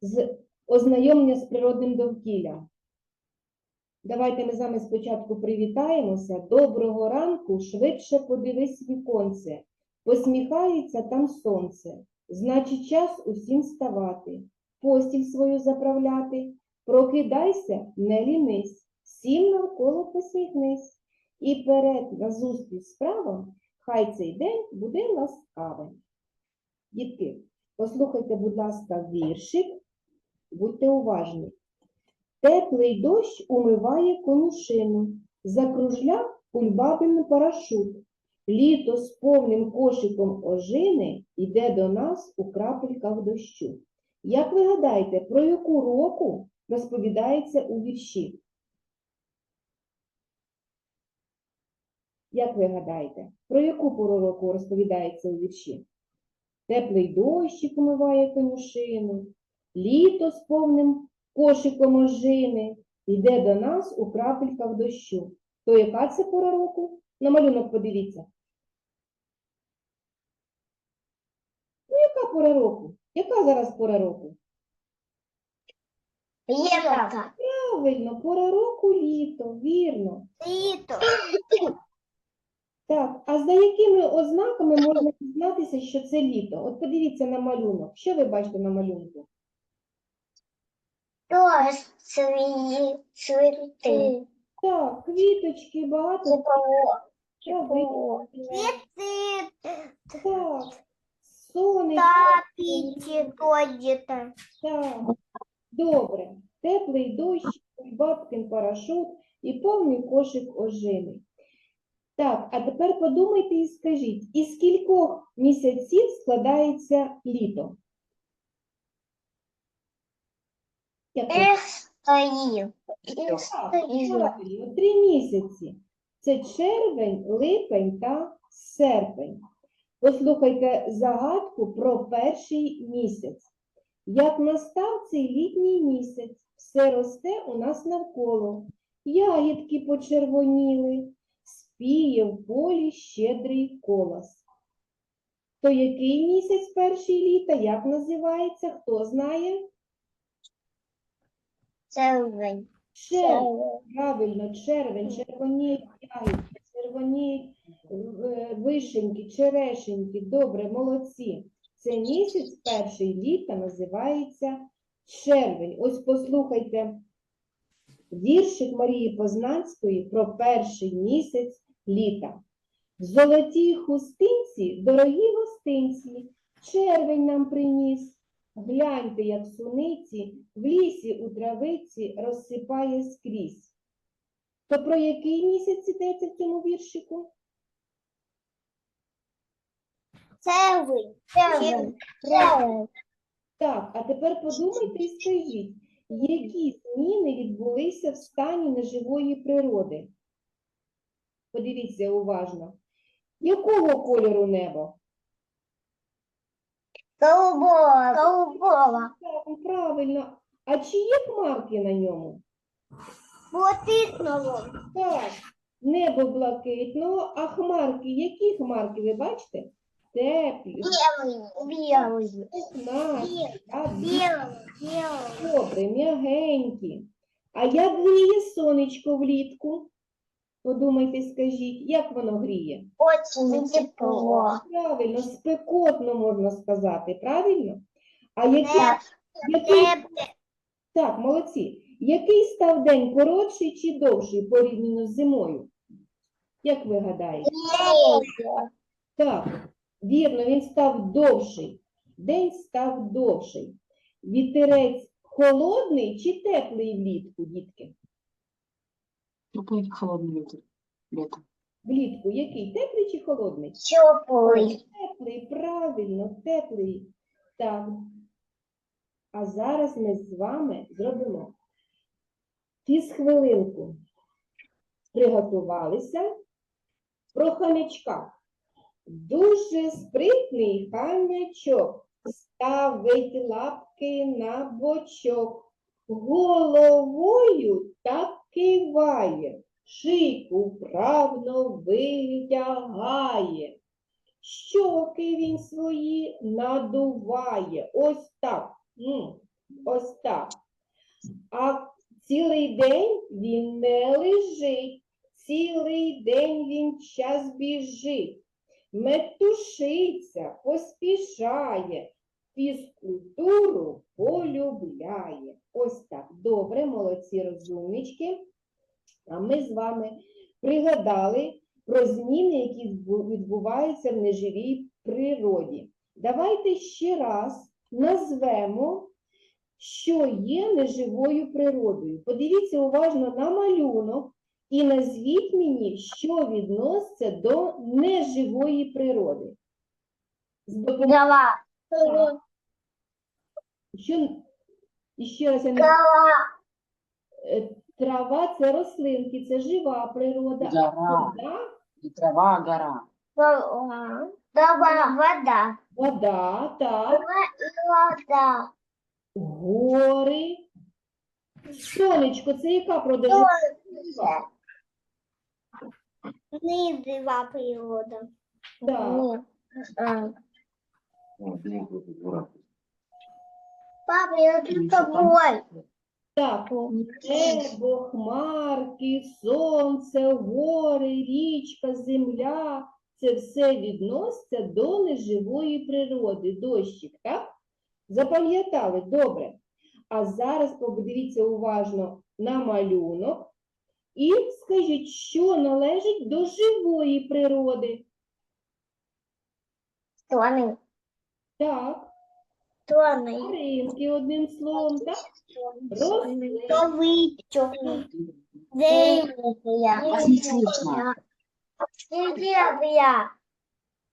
з ознайомлення з природним довкіллям. Давайте ми з вами спочатку привітаємося. Доброго ранку, швидше подивись віконце. Посміхається там сонце. Значить, час усім вставати, постіль свою заправляти. Прокидайся, не лінись, всім навколо посміхнись. І перед назустріч справам, хай цей день буде ласкавим. Дітки, послухайте, будь ласка, віршик, будьте уважні. Теплий дощ умиває конюшину, закружляв кульбабин парашут. Літо з повним кошиком ожини йде до нас у крапельках дощу. Як ви гадаєте, про яку року розповідається у вірші? Як ви гадаєте, про яку пору року розповідається у вірші? Теплий дощик умиває конюшину, літо з повним кошиком ожини йде до нас у крапельках дощу. То яка це пора року? На малюнок подивіться. Ну, яка пора року? Яка зараз пора року? Лето. Правильно, пора року літо, вірно. Лето. Так, а за якими ознаками можна дізнатися, що це літо? От подивіться на малюнок. Що ви бачите на малюнку? Цве- цветы. Так, квіточки, багато. Так, ви- так, сонечко. Тапите ходит. Так, добре. Теплий дощ, бабкин парашут і повний кошик ожини. Так, а тепер подумайте і скажіть, із скількох місяців складається літо? Так, стоим. правильно, три місяці. Це червень, липень та серпень. Послухайте загадку про перший місяць. Як настав цей літній місяць, все росте у нас навколо. Ягідки почервоніли, спіє в полі щедрий колос. То який місяць перший літа, як називається, хто знає? Червень. Червень. Правильно, червень, червоніють ягідки, червоніють е, вишеньки, черешеньки. Добре, молодці. Це місяць перший літа називається червень. Ось послухайте віршик Марії Познанської про перший місяць літа. В золотій хустинці дорогі гостинці, червень нам приніс. Гляньте, як суниці в лісі у травиці розсипає скрізь. То про який місяць йдеться в цьому віршику? Червень. Так, а тепер подумайте і скажіть, які зміни відбулися в стані неживої природи? Подивіться уважно. Якого кольору небо? Голубого. Голубого. Так, правильно. А чи є хмарки на ньому? Блакитного. Так, небо блакитного, а хмарки, які хмарки ви бачите? Теплі, Белый. Белый. пухнасті, а Белый. Белый. добре, м'ягенькі. А як гріє сонечко влітку? Подумайте, скажіть, як воно гріє? Очень тепло. Правильно, спекотно можна сказати, правильно? А який, який, так, молодці, який став день коротший чи довший порівняно з зимою? Як ви гадаєте? Так, вірно, він став довший. День став довший. Вітерець холодний чи теплий влітку, дітки? Теплый холодный ветер. Лето. Влітку який? Теплий чи холодний? Теплый. Теплий, правильно, теплий. Так. А зараз ми з вами зробимо фізхвилинку. Приготувалися про хомячка. Дуже спритний хам'ячок. Ставить лапки на бочок. Головою так киває, шийку вправно витягає. Щоки він свої надуває. Ось так. Ось так. А цілий день він не лежить, цілий день він час біжить, метушиться, поспішає, фізкультуру полюбляє. Ось так. Добре, молодці розумнички. А ми з вами пригадали про зміни, які відбуваються в неживій природі. Давайте ще раз назвемо, що є неживою природою. Подивіться уважно на малюнок і назвіть мені, що відноситься до неживої природи. З допомогою. Що... Ще раз я не Голова. Е, Трава це рослинки, це жива природа. Гора. вода, И трава, гора. Голова. Вода. вода, так, Вода. гори. Сонечко, це яка природа? Жива? Природа. Так. А. Вот, ну, вот, вот. Папа, я тут с тобой. Так, небо, хмарки, сонце, гори, річка, земля. Це все відноситься до неживої природи, дощик, так? Запам'ятали? Добре. А зараз подивіться уважно на малюнок і скажіть, що належить до живої природи. Слоны. Так, Слоны. тваринки одним словом, так? Рослини. Совычок. Деревья. Вас не слышно. Деревья.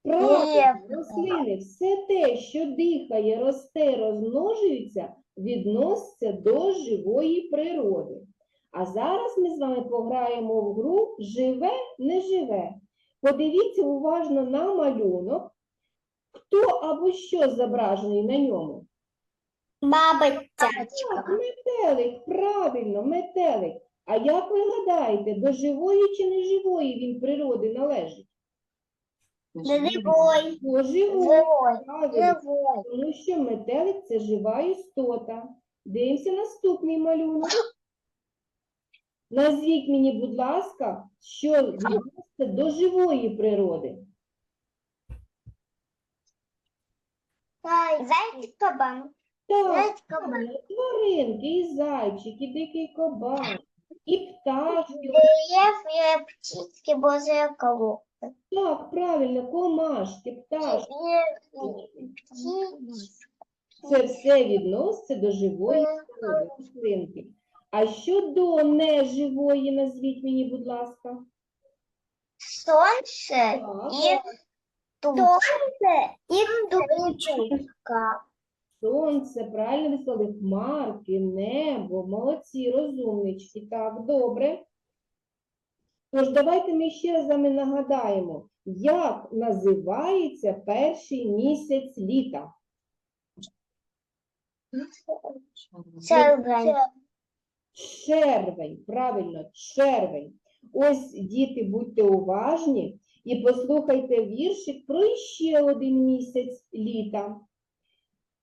Правильно, Ні. рослини, все те, що дихає, росте, розмножується, відноситься до живої природи. А зараз ми з вами пограємо в гру живе, не живе. Подивіться уважно на малюнок, хто або що зображений на ньому. Бабочка. Так, метелик, правильно, метелик. А як ви гадаєте, до живої чи неживої він природи належить? Живой. До живої, Живой. правильно. Живой. Тому що метелик це жива істота. Дивимося наступний малюнок. Назвіть мені, будь ласка, що відноситься до живої природи. Зайчик кабан. Так, Зайчик кабан. тваринки, і зайчик, і дикий кабан, і пташки. Лев и птички возле колодца. Так, правильно, комашки, пташки. Це все відноситься до живої природи, рослинки. А що до неживої, назвіть мені, будь ласка. Солнце Так. и Солнце и тучка. Сонце, правильно ви сказали, хмарки, небо, молодці, розумнички. Так, добре. Тож давайте ми ще раз з вами нагадаємо, як називається перший місяць літа. Червень. Червень, правильно, червень. Ось, діти, будьте уважні і послухайте віршик про ще один місяць літа.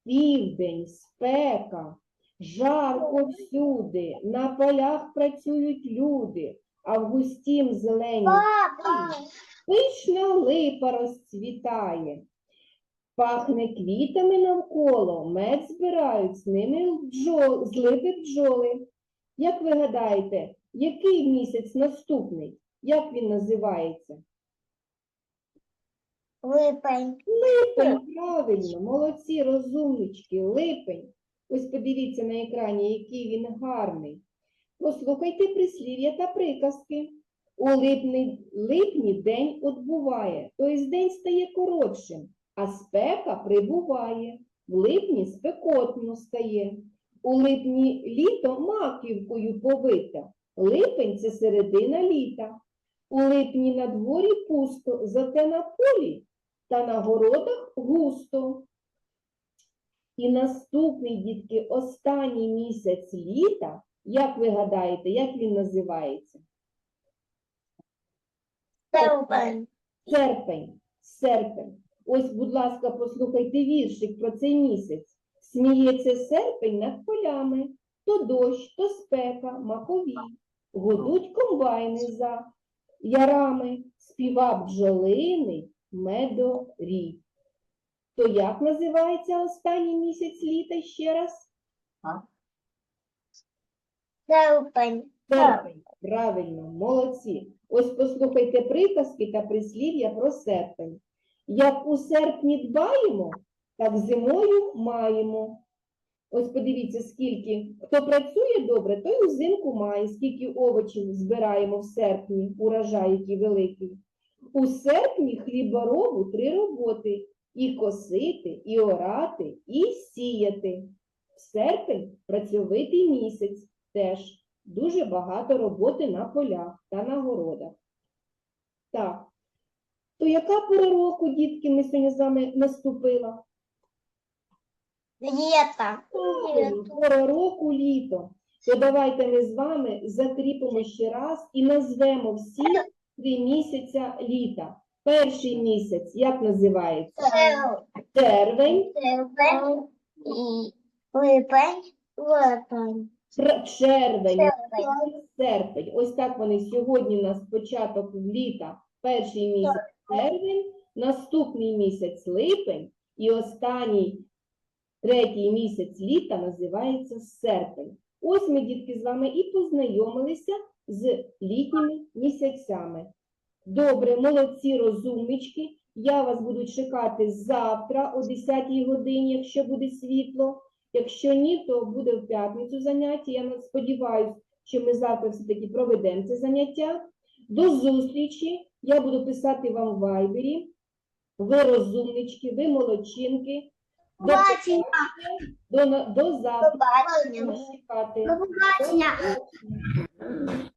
Південь, спека, жарко всюди, на полях працюють люди, а в густім зеленій пишна липа розцвітає. Пахне квітами навколо, мед збирають, з ними бджол, з липи бджоли. Як ви гадаєте, який місяць наступний? Як він називається? Липень. Липень, правильно, молодці, розумнички, липень. Ось подивіться на екрані, який він гарний. Послухайте прислів'я та приказки. У липні, липні день отбуває, тобто день стає коротшим, а спека прибуває. В липні спекотно стає. У липні літо маківкою повите. Липень це середина літа. У липні на дворі пусто, зате на полі та на городах густо. І наступний, дітки, останній місяць літа, як ви гадаєте, як він називається? Серпень. Серпень. Серпень. Ось, будь ласка, послухайте віршик про цей місяць. Сміється серпень над полями, то дощ, то спека, маковій. Гудуть комбайни за ярами, співа бджолини, медорій. То як називається останній місяць літа ще раз? Серпень. Серпень. Правильно, молодці. Ось послухайте приказки та прислів'я про серпень. Як у серпні дбаємо, так зимою маємо. Ось подивіться, скільки хто працює добре, той узимку має, скільки овочів збираємо в серпні, урожай який великий. У серпні хліборобу три роботи: і косити, і орати, і сіяти. В Серпень працьовитий місяць теж дуже багато роботи на полях та на городах. Так, то яка пора року, дітки, ми сьогодні з вами наступила? Лето. Пора року літо. То давайте ми з вами закріпимо ще раз і назвемо всі три місяця літа. Перший місяць, як називається? Червень, Серпень. І липень. Липень. червень, серпень. Ось так вони сьогодні у нас початок літа. Перший місяць червень, наступний місяць липень і останній третій місяць літа називається серпень. Ось ми, дітки, з вами і познайомилися з літніми місяцями. Добре, молодці, розумнички. Я вас буду чекати завтра о 10 годині, якщо буде світло. Якщо ні, то буде в п'ятницю заняття. Я сподіваюся, що ми завтра все-таки проведемо це заняття. До зустрічі. Я буду писати вам в вайбері. Ви розумнички, ви молодчинки. До, Побачення. до, до завтра. Побачення. До побачення. До побачення.